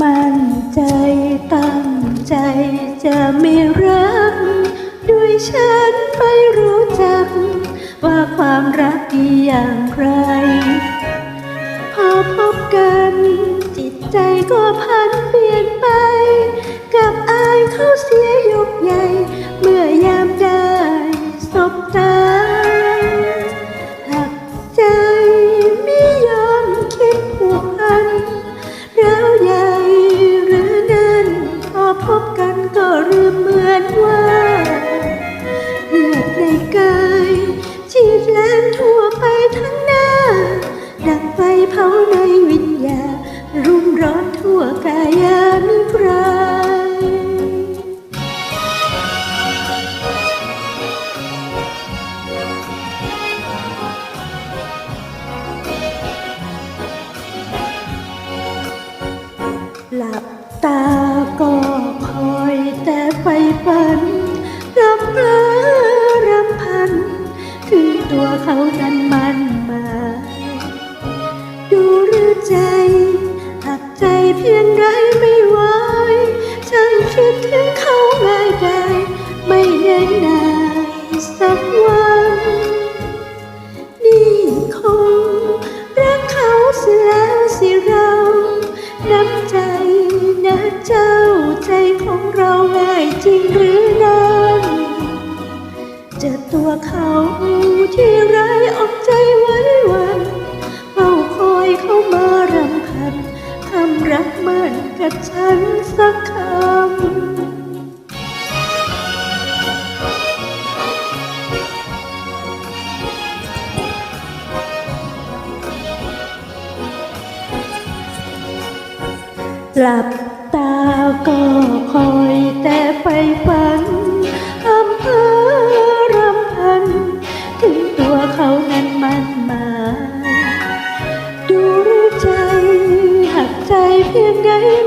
มั่นใจตั้งใจจะไม่รัก ด้วยฉันไม่รู้จัก ว่าความรักดีอย่างไร พอพบกัน จิตใจก็พันเปลี่ยนไป กับอายเขาเสีย เขานั้นมันมาดูหรือใจหักใจเพียงไรไม่ไหวฉันคิดถึงเขาง่ายได้ไม่แน่นายสักวันนี่คงรักเขาเสียแล้วสิเราน้ำใจนะเจ้าใจของเราง่ายจริงหรือนั้นเจอตัวเขา กมันกับฉันสักคำหลับตาก็คอยแต่ไปฝัน em gây